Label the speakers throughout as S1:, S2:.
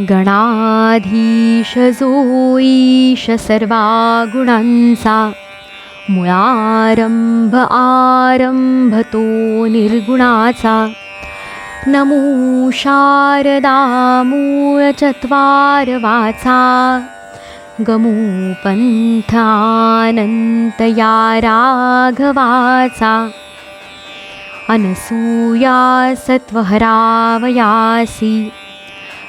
S1: गणाधीश जोईश सर्वा गुणांचा मुळारंभ आरंभ तो निर्गुणाचा। नमो शारदा मूळ चत्वार वाचा गमो या राघवाचा अनसूया सत्वहरावयासी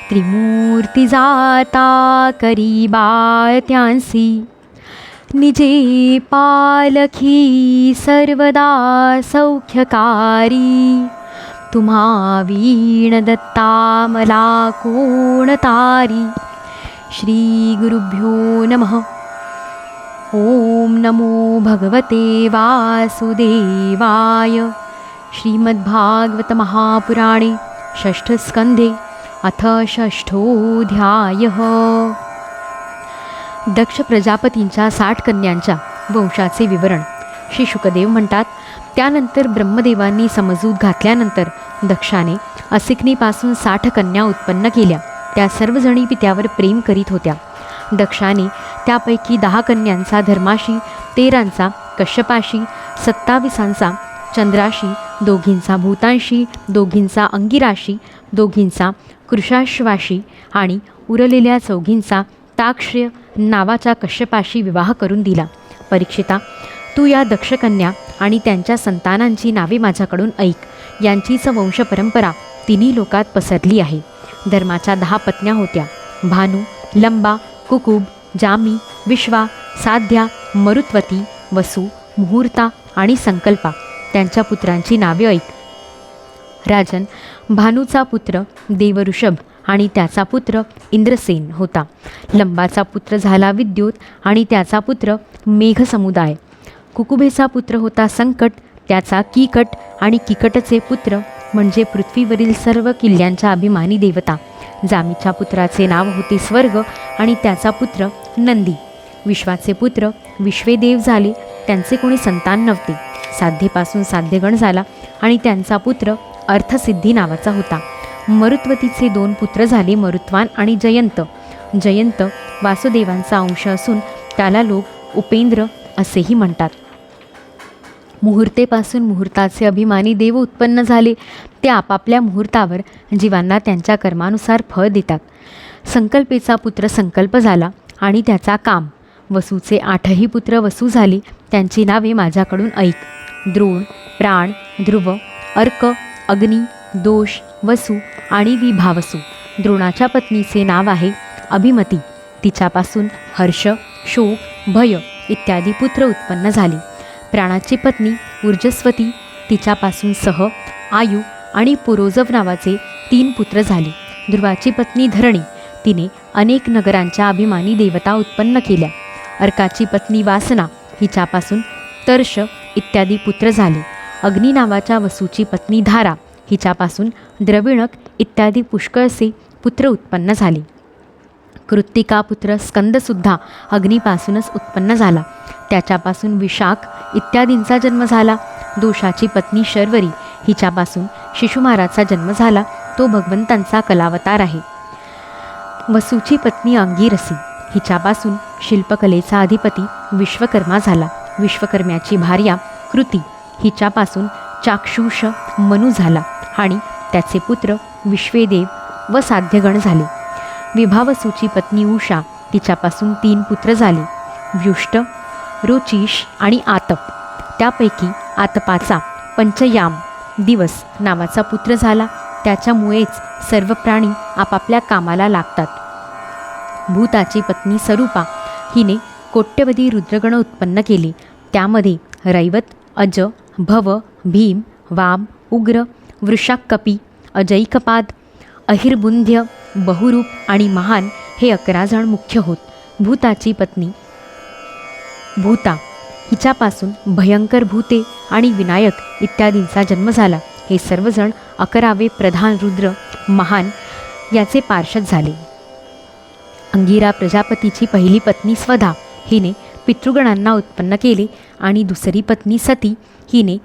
S1: त्रिमूर्ती जाता करी बाळ त्यांसी निजे पालखी सर्वदा सौख्यकारी। तुम्हा वीण दत्ता मला कोण तारी श्री गुरुभ्यो नमः। ओम नमो भगवते वासुदेवाय। श्रीमद्भागवत महापुराणे षष्ठस्कंधे अथ षष्ठोऽध्यायः। दक्ष प्रजापतींच्या साठ कन्यांच्या वंशाचे विवरण. श्री शुकदेव म्हणतात त्यानंतर ब्रह्मदेवांनी समजूत घातल्यानंतर दक्षाने असिकनीपासून साठ कन्या उत्पन्न केल्या. त्या सर्वजणी पित्यावर प्रेम करीत होत्या. दक्षाने त्यापैकी दहा कन्यांचा धर्माशी तेरांचा कश्यपाशी सत्तावीसांचा चंद्राशी दोघींचा भूतांशी दोघींचा अंगिराशी दोघींचा कृशाश्वाशी आणि उरलेल्या चौघींचा ताक्ष्य नावाच्या कश्यपाशी विवाह करून दिला. परीक्षिता तू या दक्षकन्या आणि त्यांच्या संतानांची नावे माझ्याकडून ऐक. यांचीच वंशपरंपरा तिन्ही लोकात पसरली आहे. धर्माच्या दहा पत्न्या होत्या. भानू लंबा कुकुब जामी विश्वा साध्या मरुत्वती वसू मुहूर्ता आणि संकल्पा. त्यांच्या पुत्रांची नावे ऐक. राजन भानूचा पुत्र देवऋषभ आणि त्याचा पुत्र इंद्रसेन होता. लंबाचा पुत्र झाला विद्युत आणि त्याचा पुत्र मेघसमुदाय कुकुभेचा पुत्र होता संकट त्याचा कीकट आणि किकटचे पुत्र म्हणजे पृथ्वीवरील सर्व किल्ल्यांच्या अभिमानी देवता. जामीच्या पुत्राचे नाव होते स्वर्ग आणि त्याचा पुत्र नंदी. विश्वाचे पुत्र विश्वेदेव झाले त्यांचे कोणी संतान नव्हते. साध्येपासून साध्यगण झाला आणि त्यांचा पुत्र अर्थसिद्धी नावाचा होता. मरुत्वतीचे दोन पुत्र झाले मरुत्वान आणि जयंत. जयंत वासुदेवांचा अंश असून त्याला लोक उपेंद्र असेही म्हणतात. मुहूर्तेपासून मुहूर्ताचे अभिमानी देव उत्पन्न झाले. ते आपापल्या मुहूर्तावर जीवांना त्यांच्या कर्मानुसार फळ देतात. संकल्पेचा पुत्र संकल्प झाला आणि त्याचा काम. वसूचे आठही पुत्र वसू झाले. त्यांची नावे माझ्याकडून ऐक. द्रोण प्राण ध्रुव अर्क अग्नी दोष वसू आणि विभावसू. द्रोणाच्या पत्नीचे नाव आहे अभिमती. तिच्यापासून हर्ष शोक भय इत्यादी पुत्र उत्पन्न झाले. प्राणाची पत्नी ऊर्जस्वती तिच्यापासून सह आयु आणि पुरोजव नावाचे तीन पुत्र झाले. ध्रुवाची पत्नी धरणी. तिने अनेक नगरांच्या अभिमानी देवता उत्पन्न केल्या. अर्काची पत्नी वासना हिच्यापासून तर्ष इत्यादी पुत्र झाले. अग्नी नावाच्या वसूची पत्नी धारा हिच्यापासून द्रविणक इत्यादी पुष्कळसे पुत्र उत्पन्न झाले. कृत्तिका पुत्र स्कंदसुद्धा अग्नीपासूनच उत्पन्न झाला. त्याच्यापासून विशाख इत्यादींचा जन्म झाला. दोषाची पत्नी शर्वरी हिच्यापासून शिशुमाराचा जन्म झाला. तो भगवंतांचा कलावतार आहे. वसूची पत्नी अंगिरसी हिच्यापासून शिल्पकलेचा अधिपती विश्वकर्मा झाला. विश्वकर्म्याची भार्या कृती हिच्यापासून चाक्षुष मनू झाला आणि त्याचे पुत्र विश्वेदेव व साध्यगण झाले. विभावसूची पत्नी उषा तिच्यापासून तीन पुत्र झाले. व्युष्ट रुचिश आणि आतप. त्यापैकी आतपाचा पंचयाम दिवस नावाचा पुत्र झाला. त्याच्यामुळेच सर्व प्राणी आपापल्या कामाला लागतात. भूताची पत्नी सरूपा हिने कोट्यवधी रुद्रगण उत्पन्न केले. त्यामध्ये रैवत अज भव भीम वाम उग्र वृषाकपी अजैकपाद अहिर्बुंध्य बहुरूप आणि महान हे अकरा जण मुख्य होत. भूताची पत्नी भूता. हिच्यापासून भयंकर भूते आणि विनायक इत्यादींचा जन्म झाला. हे सर्वजण अकरावे प्रधान रुद्र महान याचे पार्षद झाले. अंगिरा प्रजापतीची पहिली पत्नी स्वधा. हिने पितृगणांना उत्पन्न केले आणि दुसरी पत्नी सती हिने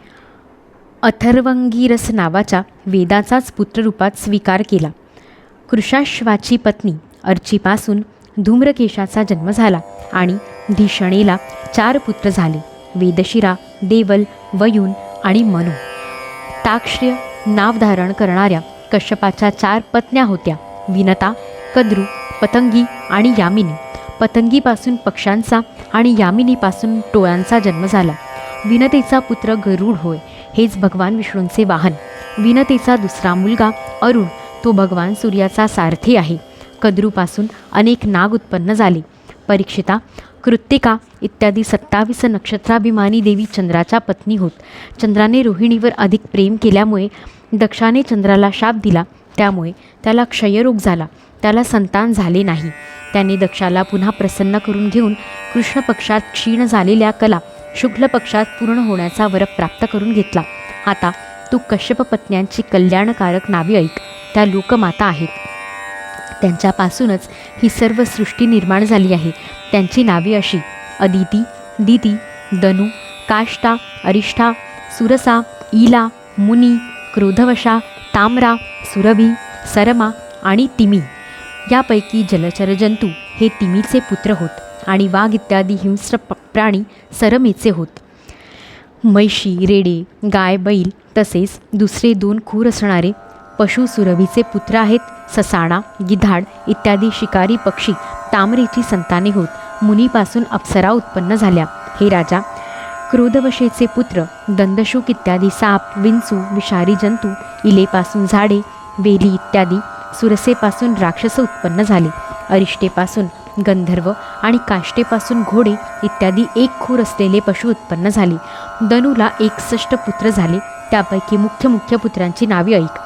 S1: अथर्वंगिरस नावाच्या वेदाचाच पुत्ररूपात स्वीकार केला. कृषाश्वाची पत्नी अर्चीपासून धूम्रकेशाचा जन्म झाला आणि धिषणेला चार पुत्र झाले वेदशिरा देवल वयुन आणि मनु. ताक्ष्य नाव धारण करणाऱ्या कश्यपाच्या चार पत्न्या होत्या विनता कद्रू पतंगी आणि यामिनी. पतंगीपासून पक्ष्यांचा आणि यामिनीपासून टोळ्यांचा जन्म झाला. विनतेचा पुत्र गरुड होय हेच भगवान विष्णूंचे वाहन. विनतेचा दुसरा मुलगा अरुण तो भगवान सूर्याचा सारथी आहे. कद्रूपासून अनेक नाग उत्पन्न झाले. परीक्षिता कृत्तिका इत्यादी सत्तावीस नक्षत्राभिमानी देवी चंद्राच्या पत्नी होत. चंद्राने रोहिणीवर अधिक प्रेम केल्यामुळे दक्षाने चंद्राला शाप दिला. त्यामुळे त्याला क्षयरोग झाला. त्याला संतान झाले नाही. त्यांनी दक्षाला पुन्हा प्रसन्न करून घेऊन कृष्ण पक्षात क्षीण झालेल्या कला शुक्ल पक्षात पूर्ण होण्याचा वर प्राप्त करून घेतला. आता तू कश्यप पत्न्यांची कल्याणकारक नावे ऐक. त्या लोकमाता आहेत. त्यांच्यापासूनच ही सर्व सृष्टी निर्माण झाली आहे. त्यांची नावे अशी अदिती दिती दनु काष्टा अरिष्ठा सुरसा ईला मुनी क्रोधवशा ताम्रा सुरभी सरमा आणि तिमी. यापैकी जलचर जंतू हे तिमीचे पुत्र होत आणि वाघ इत्यादी हिंस्र प्राणी सरमेचे होत. म्हैशी रेडे गाय बैल तसेच दुसरे दोन खूर असणारे पशु सुरभीचे पुत्र आहेत ससाणा गिधाड इत्यादी शिकारी पक्षी तामरेची संताने होत. मुनीपासून अप्सरा उत्पन्न झाल्या. हे राजा क्रोधवशेचे पुत्र दंदशूक इत्यादी साप विंचू विषारी जंतू इलेपासून झाडे वेली इत्यादी सुरसेपासून राक्षस उत्पन्न झाले. अरिष्टेपासून गंधर्व आणि काष्टेपासून घोडे इत्यादी एक खूर असलेले पशु उत्पन्न झाले. दनूला एकसष्ट पुत्र झाले. त्यापैकी मुख्य मुख्य पुत्रांची नावे ऐक.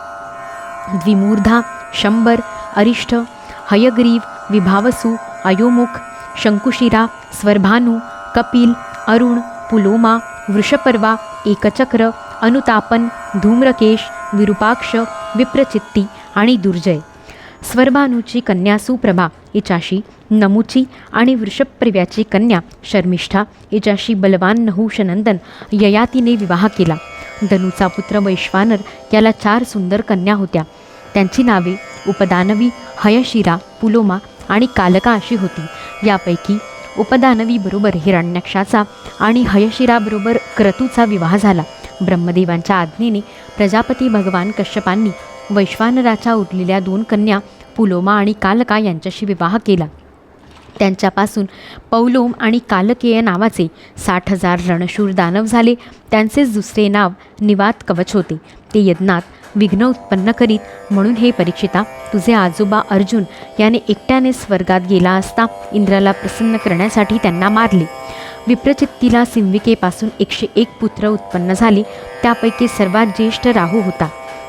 S1: द्विमूर्धा शंभर अरिष्ठ हयग्रीव विभावसू अयोमुख शंकुशिरा स्वर्भानू कपिल अरुण पुलोमा वृषपर्वा एकचक्र अनुतापन धूम्रकेश विरूपाक्ष विप्रचित्ती आणि दुर्जय. स्वरभानूची कन्या सुप्रभा हिच्याशी नमुची आणि वृषप्रव्याची कन्या शर्मिष्ठा हिच्याशी बलवान नहुषनंदन ययातीने विवाह केला. धनुचा पुत्र वैश्वानर याला चार सुंदर कन्या होत्या. त्यांची नावे उपदानवी हयशिरा पुलोमा आणि कालका अशी होती. यापैकी उपदानवीबरोबर हिरण्यक्षाचा आणि हयशिराबरोबर क्रतूचा विवाह झाला. ब्रह्मदेवांच्या आज्ञेने प्रजापती भगवान कश्यपांनी वैश्वानराच्या उरलेल्या दोन कन्या पुलोमा आणि कालका यांच्याशी विवाह केला. त्यांच्यापासून पौलोम आणि कालकेय नावाचे साठ हजार रणशूर दानव झाले. त्यांचेच दुसरे नाव निवात कवच होते. ते यज्ञात विघ्न उत्पन्न करीत म्हणून हे परीक्षिता तुझे आजोबा अर्जुन याने एकट्याने स्वर्गात गेला असता इंद्राला प्रसन्न करण्यासाठी त्यांना मारले. विप्रचित्तीला सिंविकेपासून एकशे एक पुत्र उत्पन्न झाले. त्यापैकी सर्वात ज्येष्ठ राहू होता.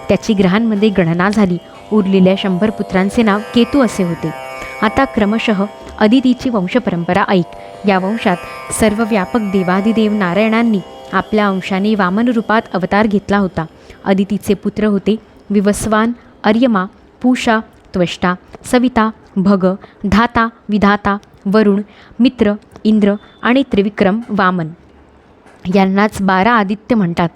S1: त्याची ग्रहांमध्ये गणना झाली. उरलेल्या शंभर पुत्रांचे नाव केतू असे होते. आता क्रमशः अदितीची वंशपरंपरा ऐक. या वंशात सर्व व्यापक देवादिदेव नारायणांनी आपल्या अंशाने वामन रूपात अवतार घेतला होता. अदितीचे पुत्र होते विवस्वान अर्यमा पूषा त्वष्टा सविता भग धाता विधाता वरुण मित्र इंद्र आणि त्रिविक्रम वामन. यांनाच बारा आदित्य म्हणतात.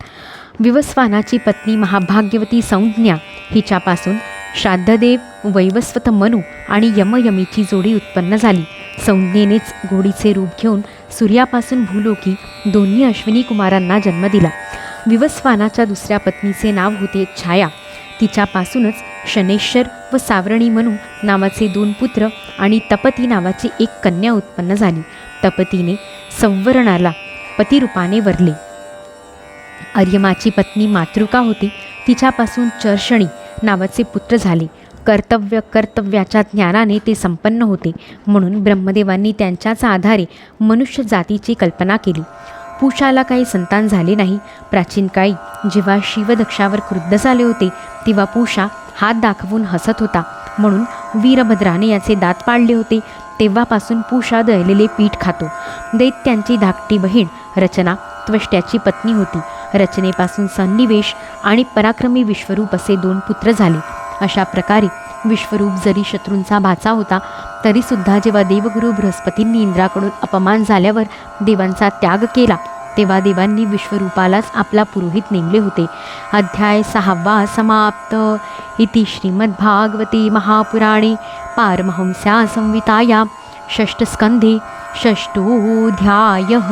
S1: विवस्वानाची पत्नी महाभाग्यवती संज्ञा हिच्यापासून श्राद्धदेव वैवस्वत मनू आणि यमयमीची जोडी उत्पन्न झाली. संज्ञेनेच घोडीचे रूप घेऊन सूर्यापासून भूलोकी दोन्ही अश्विनी कुमारांना जन्म दिला. विवस्वानाच्या दुसऱ्या पत्नीचे नाव होते छाया. तिच्यापासूनच शनेश्वर व सावरणी मनू नावाचे दोन पुत्र आणि तपती नावाची एक कन्या उत्पन्न झाली. तपतीने संवरणाला पतिरूपाने वरले. अर्यमाची पत्नी मातृका होती. तिच्यापासून चर्षणी नावाचे पुत्र झाले. कर्तव्य कर्तव्याच्या ज्ञानाने ते संपन्न होते. म्हणून ब्रह्मदेवांनी त्यांच्याच आधारे मनुष्य जातीची कल्पना केली. पुषाला काही संतान झाले नाही. प्राचीन काळी जेव्हा शिवदक्षावर क्रुद्ध झाले होते तेव्हा पुषा हात दाखवून हसत होता. म्हणून वीरभद्राने याचे दात पाडले होते. तेव्हापासून पुषा दळलेले पीठ खातो. दैत्यांची धाकटी बहीण रचना त्वष्ट्याची पत्नी होती. रचनेपासून सन्निवेश आणि पराक्रमी विश्वरूप असे दोन पुत्र झाले. अशा प्रकारे विश्वरूप जरी शत्रूंचा भाचा होता तरीसुद्धा जेव्हा देवगुरु बृहस्पतींनी इंद्राकडून अपमान झाल्यावर देवांचा त्याग केला तेव्हा देवांनी विश्वरूपालाच आपला पुरोहित नेमले होते. अध्याय सहावा समाप्त. इति श्रीमद्भागवते महापुराणे पारमहंस्या संविताया षष्ठस्कन्धे षष्ठोऽध्यायः.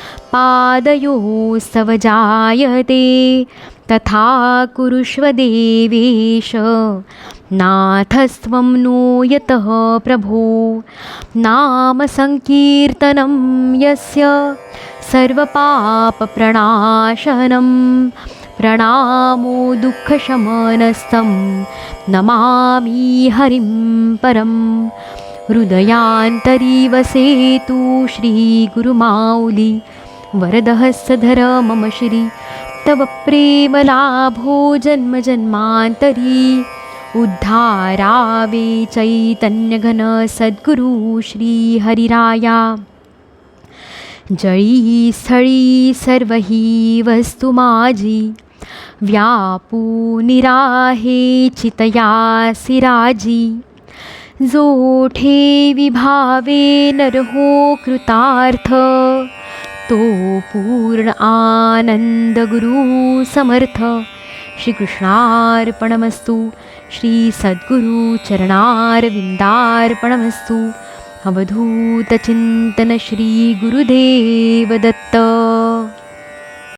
S1: पादयोस्तव जायते तथा कुरुष्व देवेश नाथस्त्वं नो यतः प्रभो। नामसङ्कीर्तनं यस्य सर्वपापप्रणाशनं। प्रणामो दुःखशमनस्तं नमामि हरिं परं। हृदयान्तरीवसेतु श्रीगुरुमाौली वरदहस्तधर मम श्री। तव प्रेमलाभो जन्मजन्मान्तरी उद्धारावे चैतन्यघन सद्गुरु श्रीहरिराया। जळी स्थळी सर्व ही वस्तु माझी। व्यापूनिराहे चितयासी राजी जो ठेवी भावे नरहो कृतार्थ। तो पूर्ण आनन्दगुरू समर्थ। श्रीकृष्णार्पणमस्तु। श्रीसद्गुरुचरणार्विन्दार्पणमस्तु अवधूतचिन्तनश्रीगुरुदेवदत्त